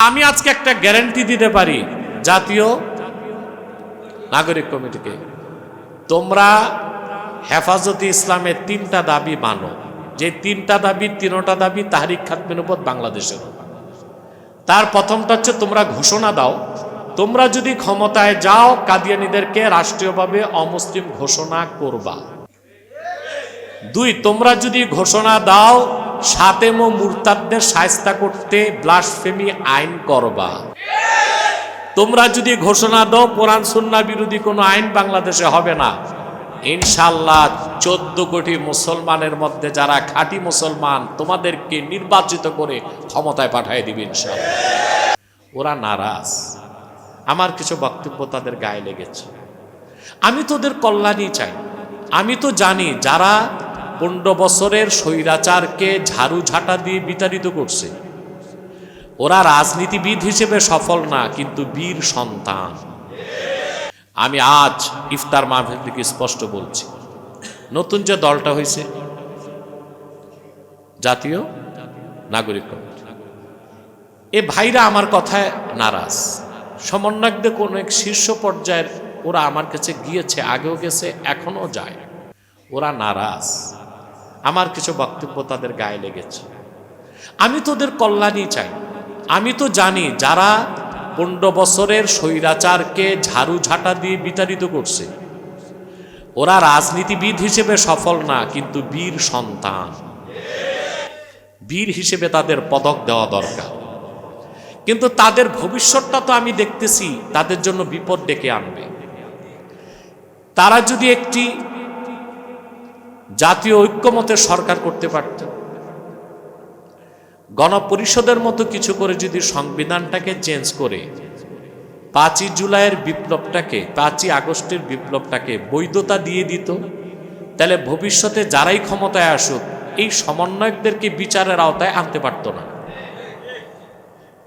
আমি আজকে একটা গ্যারান্টি দিতে পারি, জাতীয় নাগরিক কমিটিকে। তোমরা হেফাজতে ইসলামের তিনটা দাবি মানো। যে তিনটা দাবি তিনটা দাবি তাহারিক খাতমের উপর বাংলাদেশের তার প্রথমটা হচ্ছে তোমরা ঘোষণা দাও। তোমরা যদি ক্ষমতায় যাও, কাদিয়ানিদেরকে রাষ্ট্রীয়ভাবে অমুসলিম ঘোষণা করবা। দুই, তোমরা যদি ঘোষণা দাও, সাতেম মুরতাদদের সায়স্তা করতে ব্লাসফেমি আইন করবা। তোমরা যদি ঘোষণা দাও, কোরআন সুন্না বিরোধী কোনো আইন বাংলাদেশে হবে না। ইনশাল্লাহ চোদ্দ কোটি মুসলমানের মধ্যে যারা খাঁটি মুসলমান, তোমাদেরকে নির্বাচিত করে ক্ষমতায় পাঠিয়ে দিবে ইনশাল্লাহ ওরা নারাজ। আমার কিছু বক্তব্য তাদের গায়ে লেগেছে। আমি তোদের কল্যাণই চাই। আমি তো জানি যারা পনেরো বছরের স্বৈরাচারকে ঝাড়ু ঝাঁটা দিয়ে বিতাড়িত করছে। ওরা রাজনীতিবিদ হিসেবে সফল না, কিন্তু বীর সন্তান। আমি আজ ইফতার মাহফিল থেকে স্পষ্ট বলছি। নতুন যে দলটা হয়েছে, জাতীয় নাগরিক কমিটি। এ ভাইরা আমার কথায় নারাজ। সমন্বয়কদের কোন এক শীর্ষ পর্যায়ের ওরা আমার কাছে গিয়েছে, আগেও গেছে এখনও যায়। ওরা নারাজ। আমার কিছু বক্তব্য তাদের গায়ে লেগেছে। আমি তোদের কল্যাণই চাই। আমি তো জানি যারা পনেরো বছরের স্বৈরাচারকে ঝাড়ু ঝাঁটা দিয়ে বিতাড়িত করছে, ওরা রাজনীতিবিদ হিসেবে সফল না, কিন্তু বীর সন্তান। বীর হিসেবে তাদের পদক দেওয়া দরকার। কিন্তু তাদের ভবিষ্যৎটা তো আমি দেখতেছি, তাদের জন্য বিপদ ডেকে আনবে। তারা যদি একটি জাতীয় ঐক্যমতের সরকার করতে পারত। গণপরিষদের মতো কিছু করে যদি সংবিধানটাকে চেঞ্জ করে, পাঁচই জুলাইয়ের বিপ্লবটাকে, পাঁচই আগস্টের বিপ্লবটাকে বৈধতা দিয়ে দিত, তাহলে ভবিষ্যতে যারাই ক্ষমতায় আসুক, এই সমন্বয়কদেরকে বিচারের আওতায় আনতে পারত না।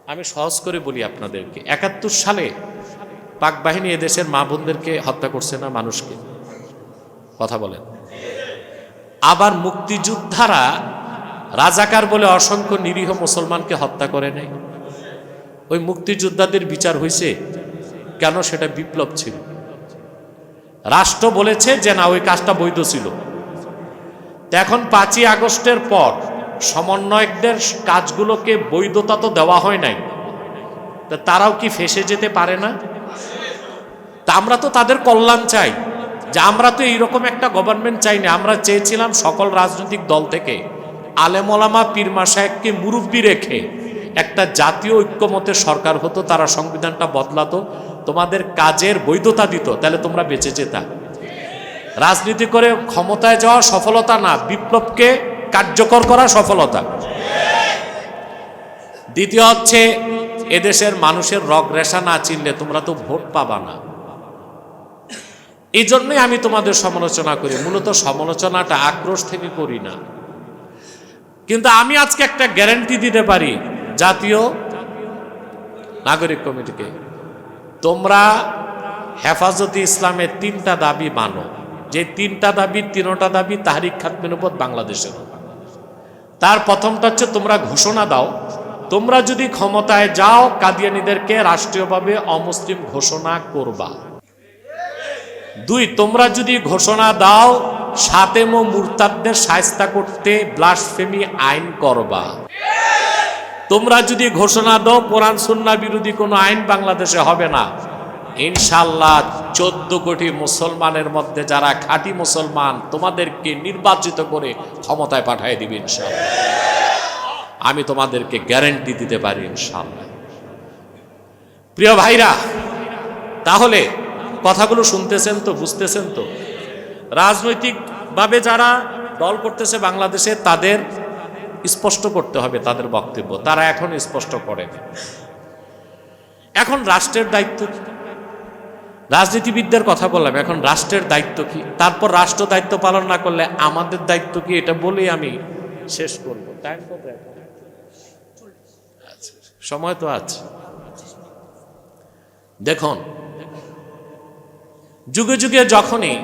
আমি সহজ করে বলি আপনাদেরকে, একাত্তর সালে পাক বাহিনী এদেশের মা বোনদেরকে হত্যা করছে না মানুষকে? কথা বলেন। আবার মুক্তিযোদ্ধারা রাজাকার বলে অসংখ্য নিরীহ মুসলমানকে হত্যা করে নাই ওই মুক্তিযোদ্ধাদের বিচার হয়েছে কেন সেটা বিপ্লব ছিল। রাষ্ট্র বলেছে যে না, ওই কাজটা বৈধ ছিল। এখন পাঁচই আগস্টের পর সমন্বয়কদের কাজগুলোকে বৈধতা তো দেওয়া হয় নাই। তারাও কি ফেসে যেতে পারে না? তা আমরা তো তাদের কল্যাণ চাই। যে আমরা তো এইরকম একটা গভর্নমেন্ট চাই না, আমরা চেয়েছিলাম সকল রাজনৈতিক দল থেকে আলেমলামা পীরমা সাহেবকে মুরব্বী রেখে একটা জাতীয় ঐক্যমতের সরকার হতো, তারা সংবিধানটা বদলাতো, তোমাদের কাজের বৈধতা দিত, তাহলে তোমরা বেঁচে যেতা। রাজনীতি করে ক্ষমতায় যাওয়া সফলতা না, বিপ্লবকে কার্যকর করা সফলতা। দ্বিতীয় হচ্ছে, এদেশের মানুষের রগ রেশা না চিনলে তোমরা তো ভোট পাবা না। এই জন্যই আমি তোমাদের সমালোচনা করি। মূলত সমালোচনাটা আক্রোশ থেকে করি না। কিন্তু আমি আজকে একটা গ্যারান্টি দিতে পারি, জাতীয় নাগরিক কমিটিকে, তোমরা হেফাজতে ইসলামের তিনটা দাবি মানো। যে তিনটা দাবি তিনটা দাবি তাহারিক খাতমের উপর বাংলাদেশের তার প্রথমটা হচ্ছে তোমরা ঘোষণা দাও। তোমরা যদি ক্ষমতায় যাও, কাদিয়ানিদেরকে রাষ্ট্রীয়ভাবে অমুসলিম ঘোষণা করবা। দুই, তোমরা যদি ঘোষণা দাও, সাতেম মুরতাদদের সায়স্তা করতে ব্লাসফেমি আইন করবা। তোমরা যদি ঘোষণা দাও, কোরআন সুন্না বিরোধী কোনো আইন বাংলাদেশে হবে না। ইনশাল্লাহ চোদ্দ কোটি মুসলমানের মধ্যে যারা খাঁটি মুসলমান, তোমাদেরকে নির্বাচিত করে ক্ষমতায় পাঠিয়ে দিবে ইনশাল্লাহ আমি তোমাদেরকে গ্যারেন্টি দিতে পারি ইনশাল্লাহ প্রিয় ভাইরা, তাহলে কথাগুলো শুনতেছেন তো বুঝতেছেন তো? রাজনৈতিকভাবে যারা দল করতেছে বাংলাদেশে তাদের স্পষ্ট করতে হবে তাদের বক্তব্য। তারা এখন স্পষ্ট করেন এখন রাষ্ট্রের দায়িত্ব কি? রাজনীতিবিদদের কথা বললাম এখন রাষ্ট্রের দায়িত্ব কি? তারপর রাষ্ট্র দায়িত্ব পালন না করলে আমাদের দায়িত্ব কি? এটা বলেই আমি শেষ করব। আচ্ছা, সময় তো আছে। দেখুন যুগে যুগে যখনই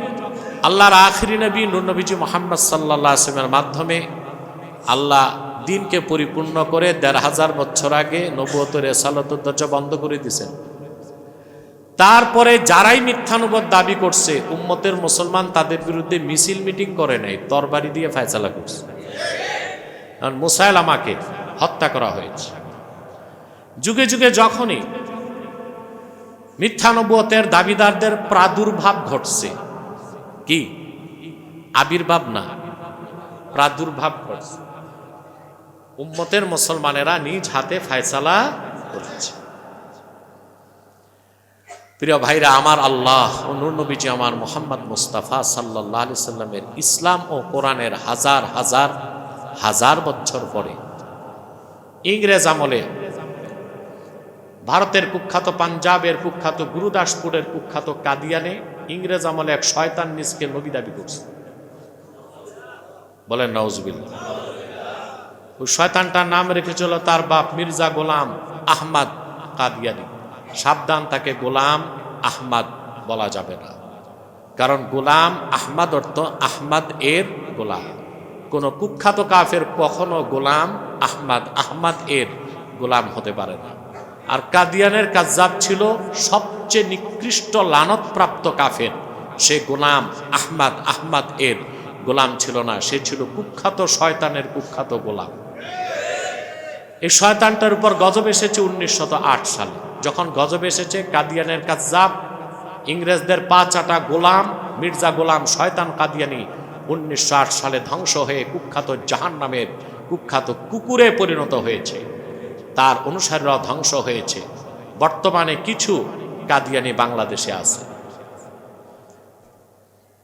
আল্লাহর আখরি নবী, নূর নবীজি মোহাম্মদ সাল্লাহ আসলামের মাধ্যমে আল্লাহ দিনকে পরিপূর্ণ করে দেড় হাজার বছর আগে নবুয়তের এসালতের দরজা বন্ধ করে দিয়েছেন। তারপরে যারাই মিথ্যানুবাদ দাবি করছে, উম্মতের মুসলমান তাদের বিরুদ্ধে মিছিল মিটিং করে নাই, তরবারি দিয়ে ফয়সালা করছে। কারণ মুসাইল আমাকে হত্যা করা হয়েছে। যুগে যুগে যখনই মিথ্যানুবতের দাবিদারদের প্রাদুর্ভাব ঘটছে। কি? আবির্ভাব না। প্রাদুর্ভাব ঘটছে। উম্মতের মুসলমানেরা নিজ হাতে ফায়সালা করেছে। প্রিয় ভাইরা, আমার আল্লাহ ও নবীজি আমার মোহাম্মদ মুস্তাফা সাল্লাহ আলি সাল্লামের ইসলাম ও কোরআনের হাজার হাজার হাজার বছর পরে ইংরেজ আমলে ভারতের কুখ্যাত পাঞ্জাবের কুখ্যাত গুরুদাসপুরের কুখ্যাত কাদিয়ানে ইংরেজ আমলে এক শয়তান নিজকে নবী দাবি করছে। বলেন নওজবিল ওই শয়তানটার নাম রেখেছিল তার বাপ মির্জা গোলাম আহমদ কাদিয়ানি। সাবধান, তাকে গোলাম আহমদ বলা যাবে না। কারণ গোলাম আহমদ অর্থ আহমদ এর গোলাম। কোন কুখ্যাত কাফের কখনো গোলাম আহমদ আহমদ এর গোলাম হতে পারে না। আর কাদিয়ানের কাজাব ছিল সবচেয়ে নিকৃষ্ট লানতপ্রাপ্ত কাফের। সে গোলাম আহমাদ আহমাদ এর। গোলাম ছিল না, সে ছিল কুখ্যাত শয়তানের কুখ্যাত গোলাম। এই শয়তানটার উপর গজব এসেছে উনিশশো আট সালে। যখন গজব এসেছে, কাদিয়ানের কাজাব ইংরেজদের পা চাটা গোলাম, মির্জা গোলাম শয়তান কাদিয়ানি উনিশশো সালে ধ্বংস হয়ে কুখ্যাত জাহান নামের কুখ্যাত কুকুরে পরিণত হয়েছে। তার অনুসারীরা ধ্বংস হয়েছে। বর্তমানে কিছু কাদিয়ানি বাংলাদেশে আছে।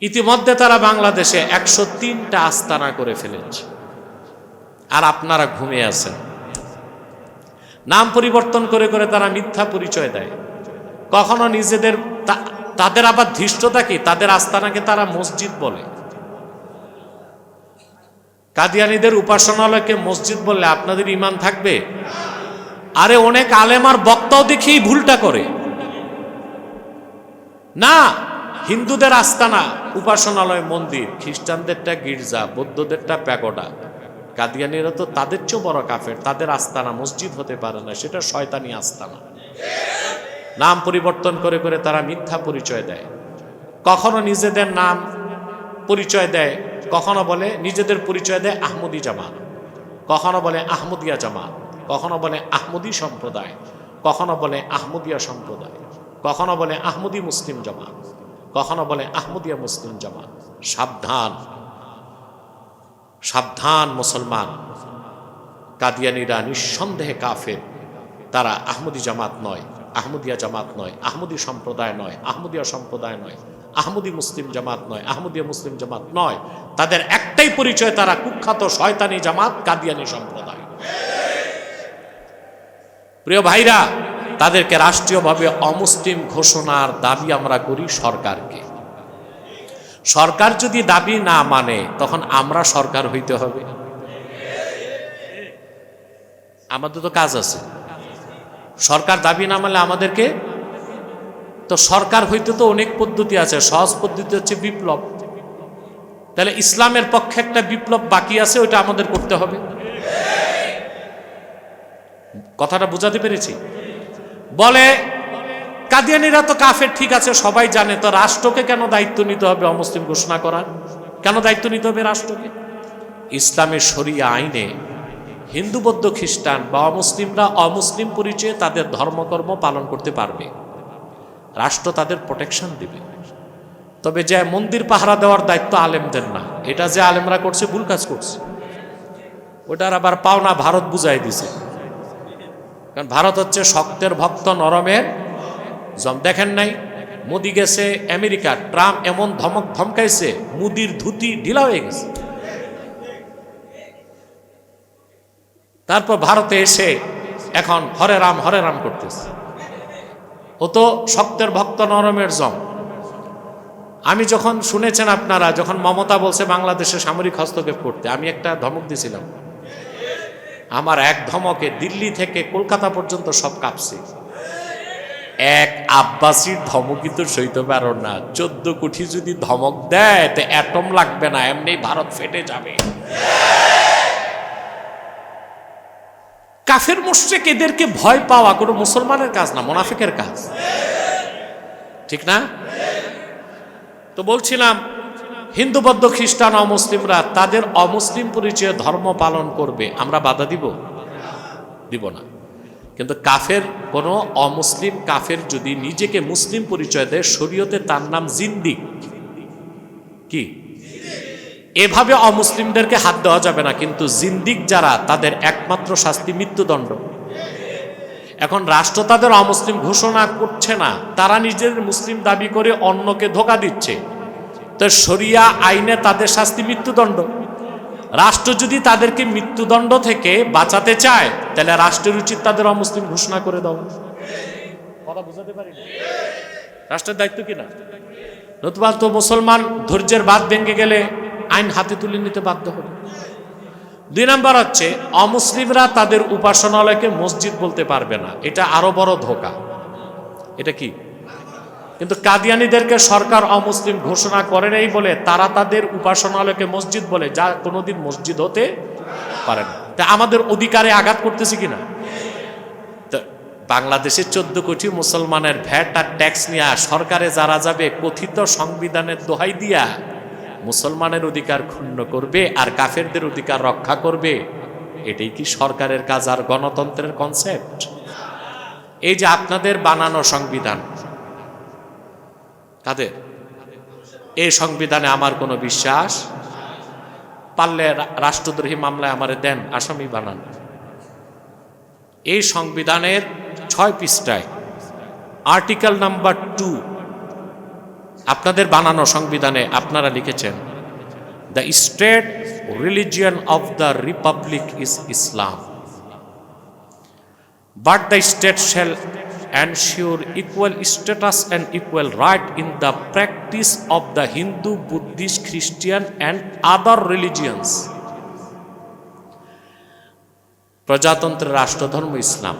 ইতিমধ্যে তারা বাংলাদেশে একশো তিনটা আস্তানা করে ফেলেছে। আর আপনারা ঘুমিয়ে আছেন। নাম পরিবর্তন করে করে তারা মিথ্যা পরিচয় দেয়। কখনো নিজেদের তাদের আবার ধৃষ্টতা কি? তাদের আস্তানাকে তারা মসজিদ বলে। কাদিয়ানিদের উপাসনালয়কে মসজিদ বললে আপনাদের ইমান থাকবে? আরে অনেক আলেমার বক্তাও দেখেই ভুলটা করে। না, হিন্দুদের আস্তানা, উপাসনালয়, মন্দির, খ্রিস্টানদেরটা গির্জা, বৌদ্ধদেরটা প্যাগোডা। কাদিয়ানিরা তো তাদের চেয়েও বড় কাফের, তাদের আস্তানা, মসজিদ হতে পারে না, সেটা শয়তানি আস্তানা। নাম পরিবর্তন করে করে তারা মিথ্যা পরিচয় দেয়। কখনো নিজেদের নাম পরিচয় দেয়, কখনো বলে নিজেদের পরিচয় দেয় আহমদি জামাত। কখনো বলে আহমদিয়া জামাত। কখনো বলে আহমদি সম্প্রদায়, কখনো বলে আহমদিয়া সম্প্রদায়, কখনো বলে আহমদি মুসলিম জামাত, কখনো বলে আহমদিয়া মুসলিম জামাত। সাবধান সাবধান মুসলমান। কাদিয়ানিরা নিঃসন্দেহে কাফের। তারা আহমদি জামাত নয়, আহমদিয়া জামাত নয়, আহমদি সম্প্রদায় নয়, আহমদিয়া সম্প্রদায় নয়, আহমদি মুসলিম জামাত নয়, আহমদিয়া মুসলিম জামাত নয়। তাদের একটাই পরিচয়, তারা কুখ্যাত শয়তানি জামাত কাদিয়ানি সম্প্রদায়। প্রিয় ভাইরা, তাদেরকে রাষ্ট্রীয়ভাবে অমুসলিম ঘোষণার দাবি আমরা করি সরকারকে। সরকার যদি দাবি না মানে তখন আমরা সরকার হইতে হবে। আমাদের তো কাজ আছে। সরকার দাবি না মানলে আমাদেরকে? তো সরকার হইতে তো অনেক পদ্ধতি আছে। সহজ পদ্ধতি হচ্ছে বিপ্লব। তাহলে ইসলামের পক্ষে একটা বিপ্লব বাকি আছে, ওইটা আমাদের করতে হবে। কথাটা বোঝাতে পেরেছি? বলে, কাদিয়ানিরা তো কাফের, ঠিক আছে, সবাই জানে, তো রাষ্ট্রকে কেন দায়িত্ব নিতে হবে অমুসলিম ঘোষণা করার? কেন দায়িত্ব নিতে হবে রাষ্ট্রকে? ইসলামের শরিয়া আইনে হিন্দু, বৌদ্ধ, খ্রিস্টান বা অমুসলিমরা অমুসলিম পরিচয়ে তাদের ধর্মকর্ম পালন করতে পারবে। রাষ্ট্র তাদের প্রোটেকশন দিবে। তবে যে মন্দির পাহারা দেওয়ার দায়িত্ব আলেমদের না, এটা যে আলেমরা করছে, ভুল কাজ করছে। ওটার আবার পাওনা ভারত বুঝাই দিছে। কারণ ভারত হচ্ছে শক্তের ভক্ত, নরমের জম। দেখেন নাই, মোদি গেছে আমেরিকা, ট্রাম্প এমন ধমক ধমকাইছে, মুদির ধুতি ঢিলা হয়ে গেছে। তারপর ভারতে এসে এখন হরে রাম হরে রাম করতেছে। ও তো শক্তের ভক্ত, নরমের জম। আমি যখন শুনেছেন আপনারা, যখন মমতা বলছে বাংলাদেশে সামরিক হস্তক্ষেপ করতে, আমি একটা ধমক দিছিলাম। আমার এক ধমকে দিল্লি থেকে কলকাতা পর্যন্ত সব কাঁপছে। এক আব্বাসির ধমকই তো সইতে পারো না। চোদ্দ কোটি যদি ধমক দেয়, তো অ্যাটম লাগবে না, এমনি ভারত ফেটে যাবে। কাফের মুশ্রিক এদেরকে ভয় পাওয়া কোনো মুসলমানের কাজ না, মোনাফিকের কাজ। ঠিক না? তো বলছিলাম হিন্দু, বৌদ্ধ, খ্রিস্টান, অমুসলিমরা তাদের অমুসলিম পরিচয়ে ধর্ম পালন করবে। আমরা বাধা দিব? দিব না। কিন্তু কাফের, কোনো অমুসলিম কাফের যদি নিজেকে মুসলিম পরিচয় দেয়, শরীয়তে তার নাম জিন্দিক কি? এভাবে অমুসলিমদেরকে হাত দেওয়া যাবে না, কিন্তু জিন্দিক যারা, তাদের একমাত্র শাস্তি মৃত্যুদণ্ড। এখন রাষ্ট্র তাদের অমুসলিম ঘোষণা করছে না, তারা নিজের মুসলিম দাবি করে অন্যকে ধোকা দিচ্ছে। তো শরিয়া আইনে তাদের শাস্তি মৃত্যুদণ্ড। রাষ্ট্র যদি তাদেরকে মৃত্যুদণ্ড থেকে বাঁচাতে চায়, তাহলে রাষ্ট্রের উচিত তাদের অমুসলিম ঘোষণা করে দেওয়া কথা বুঝাতে পারি রাষ্ট্রের দায়িত্ব কিনা নতুবা তো মুসলমান ধৈর্যের বাদ ভেঙে গেলে আইন হাতে তুলে নিতে বাধ্য হবে। দুই নাম্বার হচ্ছে, অমুসলিমরা তাদের উপাসনালয়কে মসজিদ বলতে পারবে না। এটা আরও বড় ধোকা। এটা কি? কিন্তু কাদিয়ানিদেরকে সরকার অমুসলিম ঘোষণা করে নাই বলে তারা তাদের উপাসনালয়কে মসজিদ বলে, যা কোনোদিন মসজিদ হতে পারে না। তা আমাদের অধিকারে আঘাত করতেছি কিনা? বাংলাদেশের চোদ্দ কোটি মুসলমানের ভ্যাট আর ট্যাক্স নিয়ে সরকারে যারা যাবে, কথিত সংবিধানের দোহাই দিয়া মুসলমানের অধিকার ক্ষুণ্ণ করবে আর কাফেরদের অধিকার রক্ষা করবে, এটাই কি সরকারের কাজ আর গণতন্ত্রের কনসেপ্ট এই যে আপনাদের বানানো সংবিধান কাদের এই সংবিধানে আমার কোনো বিশ্বাস। পারলে রাষ্ট্রদ্রোহী মামলায় আমারে দেন, আসামি বানান। এই সংবিধানের ছয় পৃষ্ঠায় আর্টিকেল নাম্বার টু আপনাদের বানানো সংবিধানে আপনারা লিখেছেন, the state religion of the republic is Islam, but the state shall ensure equal status and equal right in the practice of the Hindu, Buddhist, Christian, and other religions. প্রজাতন্ত্রের রাষ্ট্রধর্ম ইসলাম।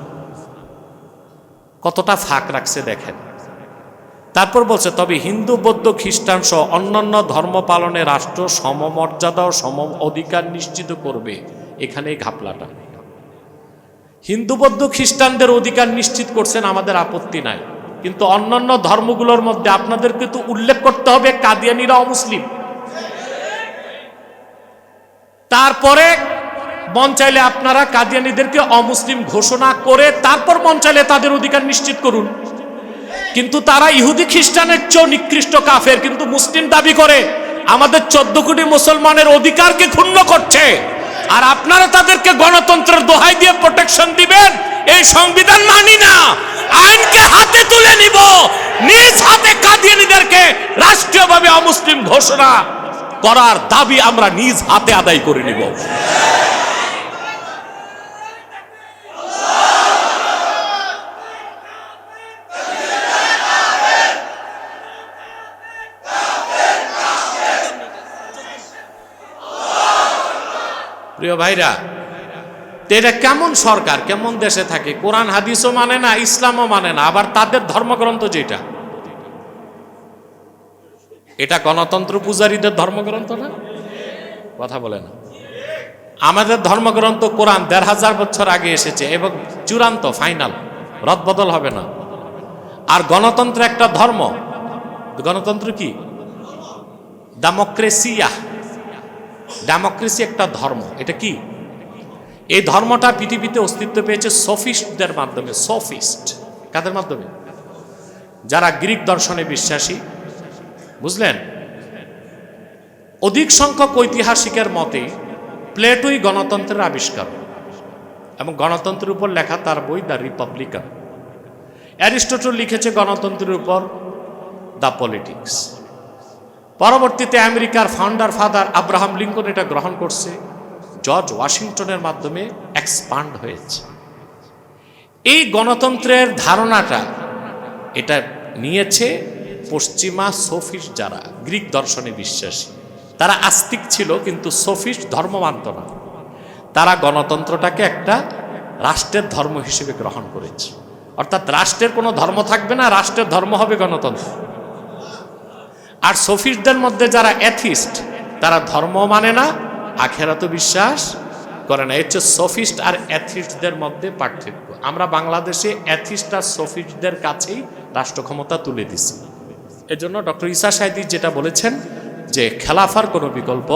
কতটা ফাঁক রাখছে দেখেন। তারপর বলছে তবে হিন্দু বৌদ্ধ খ্রিস্টান সহ অন্যান্য ধর্ম পালনে রাষ্ট্র সমমর্যাদা ও সম অধিকার নিশ্চিত করবে। এখানেই ঘাপলাটা। হিন্দু, বৌদ্ধ, খ্রিস্টানদের অধিকার নিশ্চিত করছেন, আমাদের আপত্তি নাই। কিন্তু অন্যান্য ধর্মগুলোর মধ্যে আপনাদেরকে কিন্তু উল্লেখ করতে হবে, কাদিয়ানিরা অমুসলিম। তারপরে মন চাইলে আপনারা কাদিয়ানিদেরকে অমুসলিম ঘোষণা করে তারপর মন চাইলে তাদের অধিকার নিশ্চিত করুন। কিন্তু তারা ইহুদি, খ্রিস্টানের চেয়েও নিকৃষ্ট কাফের, কিন্তু মুসলিম দাবি করে, আমাদের চোদ্দ কোটি মুসলমানের অধিকারকে ক্ষুণ্ণ করছে। আর আপনারা তাদেরকে গণতন্ত্রের দোহাই দিয়ে প্রোটেকশন দিবেন, এই সংবিধান মানি না। আইনকে হাতে তুলে নিব, নিজ হাতে কাদিয়ানিদেরকে রাষ্ট্রীয়ভাবে অমুসলিম ঘোষণা করার দাবি আমরা নিজ হাতে আদায় করে নিব। প্রিয় ভাইরা, তো এটা কেমন সরকার? কেমন দেশে থাকে? কোরআন, হাদিসও মানে না, ইসলামও মানে না, আবার তাদের ধর্মগ্রন্থ যেটা? এটা গণতন্ত্র পূজারীদের ধর্মগ্রন্থ না? কথা বলে না। আমাদের ধর্মগ্রন্থ কোরআন দেড় হাজার বছর আগে এসেছে, এবং চূড়ান্ত, ফাইনাল, রদবদল হবে না। আর গণতন্ত্র একটা ধর্ম। গণতন্ত্র কি? ডেমোক্রেসিয়া ডেমোক্রেসি একটা ধর্ম। এটা কি? এই ধর্মটা পৃথিবীতে অস্তিত্ব পেয়েছে সফিস্টদের মাধ্যমে, সফিস্ট। কাদের মাধ্যমে? যারা গ্রিক দর্শনে বিশ্বাসী। বুঝলেন? অধিক সংখ্যক ঐতিহাসিকের মতে, প্লেটোই গণতন্ত্রের আবিষ্কার এবং গণতন্ত্রের উপর লেখা তার বই দ্য রিপাবলিকান। অ্যারিস্টোটল লিখেছে গণতন্ত্রের উপর দ্য পলিটিক্স। পরবর্তীতে আমেরিকার ফাউন্ডার ফাদার আব্রাহাম লিঙ্কন এটা গ্রহণ করছে। জর্জ ওয়াশিংটনের মাধ্যমে এক্সপান্ড হয়েছে। এই গণতন্ত্রের ধারণাটা এটা নিয়েছে পশ্চিমা সোফিস্ট যারা, গ্রিক দর্শনে বিশ্বাসী। তারা আস্তিক ছিল, কিন্তু সোফিস্ট ধর্ম মানত না। তারা গণতন্ত্রটাকে একটা রাষ্ট্রের ধর্ম হিসেবে গ্রহণ করেছে। অর্থাৎ রাষ্ট্রের কোনো ধর্ম থাকবে না, রাষ্ট্রের ধর্ম হবে গণতন্ত্র। আর সফিস্টদের মধ্যে যারা অ্যাথিস্ট তারা ধর্ম মানে না আখেরাত বিশ্বাস করে না। হচ্ছে সফিস্ট আর অ্যাথিস্টদের মধ্যে পার্থক্য। আমরা বাংলাদেশে অ্যাথিস্ট আর সফিস্টদের কাছেই রাষ্ট্র ক্ষমতা তুলে দিছি। এজন্য ডক্টর ইসা সাহেদি যেটা বলেছেন যে, খেলাফার কোনো বিকল্প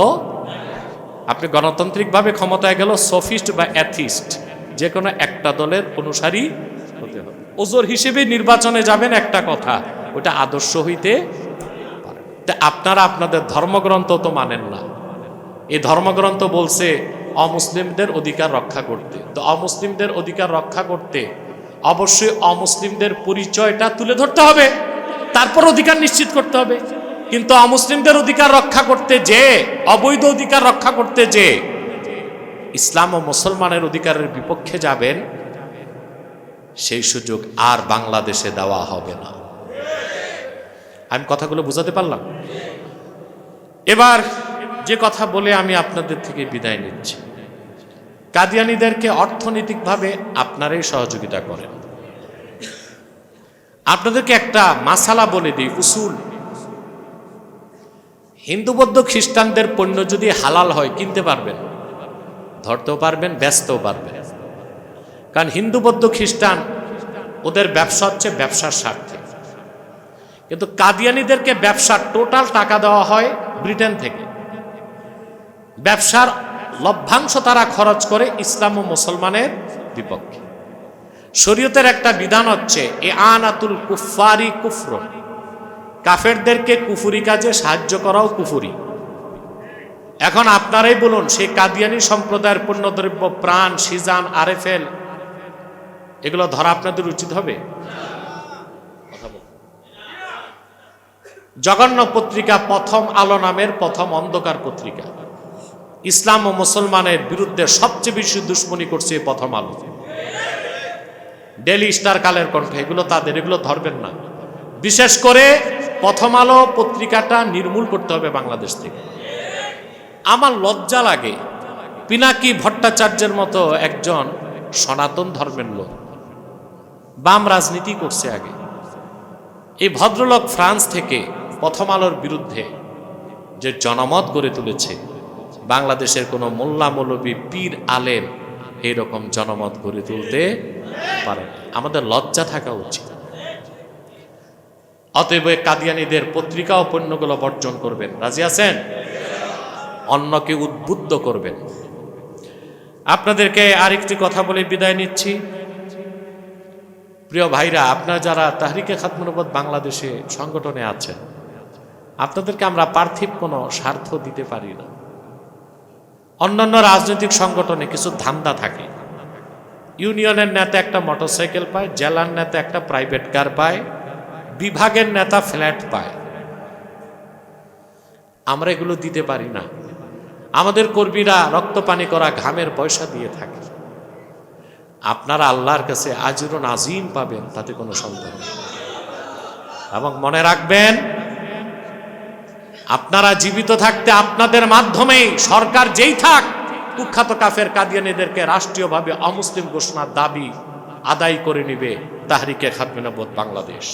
আপনি গণতান্ত্রিকভাবে ক্ষমতায় গেল সফিস্ট বা অ্যাথিস্ট যে কোনো একটা দলের অনুসারী হতে হবে। ওজোর হিসেবে নির্বাচনে যাবেন একটা কথা, ওটা আদর্শ হইতে। তা আপনারা আপনাদের ধর্মগ্রন্থ তো মানেন না। এই ধর্মগ্রন্থ বলছে অমুসলিমদের অধিকার রক্ষা করতে। তো অমুসলিমদের অধিকার রক্ষা করতে অবশ্যই অমুসলিমদের পরিচয়টা তুলে ধরতে হবে। তারপর অধিকার নিশ্চিত করতে হবে। কিন্তু অমুসলিমদের অধিকার রক্ষা করতে যে, অবৈধ অধিকার রক্ষা করতে যে, ইসলাম ও মুসলমানের অধিকারের বিপক্ষে যাবেন, সেই সুযোগ আর বাংলাদেশে দেওয়া হবে না। আমি কথাগুলো বুঝাতে পারলাম? এবার যে কথা বলে আমি আপনাদের থেকে বিদায় নিচ্ছি। কাদিয়ানিদেরকে অর্থনৈতিকভাবে আপনারাই সহযোগিতা করেন। আপনাদেরকে একটা মাসালা বলে দিই, উসুল। হিন্দু, বৌদ্ধ, খ্রিস্টানদের পণ্য যদি হালাল হয়, কিনতে পারবেন। ধরতেও পারবেন ব্যস্তও পারবেন। কারণ হিন্দু, বৌদ্ধ, খ্রিস্টান, ওদের ব্যবসা হচ্ছে ব্যবসার স্বার্থে। কিন্তু কাদিয়ানিদেরকে ব্যবসার টোটাল টাকা দেওয়া হয় ব্রিটেন থেকে। ব্যবসার লভ্যাংশ তারা খরচ করে ইসলাম ও মুসলমানের বিপক্ষে। শরীয়তের একটা বিধান হচ্ছে, এ আনাতুল কুফারি কুফর। কাফেরদেরকে কুফুরি কাজে সাহায্য করাও কুফুরি। এখন আপনারাই বলুন সেই কাদিয়ানি সম্প্রদায়ের পণ্যদ্রব্য, প্রাণ, সিজান আরেফেল এগুলো ধরা আপনাদের উচিত হবে কথা বলুন। জগন্ন পত্রিকা প্রথম আলো নামের প্রথম অন্ধকার পত্রিকা। ইসলাম ও মুসলমানের বিরুদ্ধে সবচেয়ে বেশি দুশ্মনী করছে এই প্রথম আলো। ডেলি স্টার কালের কণ্ঠে, এগুলো তাদের, এগুলো ধরবেন না। বিশেষ করে প্রথম আলো পত্রিকাটা নির্মূল করতে হবে বাংলাদেশ থেকে। আমার লজ্জা লাগে, পিনাকি ভট্টাচার্যের মতো একজন সনাতন ধর্মের লোক। বাম রাজনীতি করছে আগে। এই ভদ্রলোক ফ্রান্স থেকে প্রথম আলোর বিরুদ্ধে যে জনমত গড়ে তুলেছে, বাংলাদেশের কোনো মোল্লা মৌলবী পীর আলেম এইরকম জনমত গড়ে তুলতে পারে আমাদের লজ্জা থাকা উচিত। অতএব কাদিয়ানীদের পত্রিকা ও পণ্যগুলো বর্জন করবেন। রাজি আছেন? অন্যকে উদ্বুদ্ধ করবেন। আপনাদেরকে আরেকটি কথা বলে বিদায় নিচ্ছি। প্রিয় ভাইরা, আপনারা যারা তাহরিকে খাতমনবদ বাংলাদেশে সংগঠনে আছেন আপনাদেরকে আমরা পার্থিব কোনো স্বার্থ দিতে পারি না। অন্যান্য রাজনৈতিক সংগঠনে কিছু ধান্দা থাকে। ইউনিয়নের নেতা একটা মোটরসাইকেল পায়, জেলার নেতা একটা প্রাইভেট কার পায়, বিভাগের নেতা ফ্ল্যাট পায়। আমরা এগুলো দিতে পারি না। আমাদের কর্মীরা রক্তপানি করা ঘামের পয়সা দিয়ে থাকে। আপনারা আল্লাহর কাছে আজরুন আজিম পাবেন, তাতে কোনো সন্দেহ। এবং মনে রাখবেন আপনারা জীবিত থাকতে আপনাদের মাধ্যমে সরকার যেই থাক, কুখ্যাত কাফের কাদিয়ানিদেরকে রাষ্ট্রীয়ভাবে অমুসলিম ঘোষণার দাবি আদায় করে নিবে তাহরিকে খাতমিনবোধ বাংলাদেশ।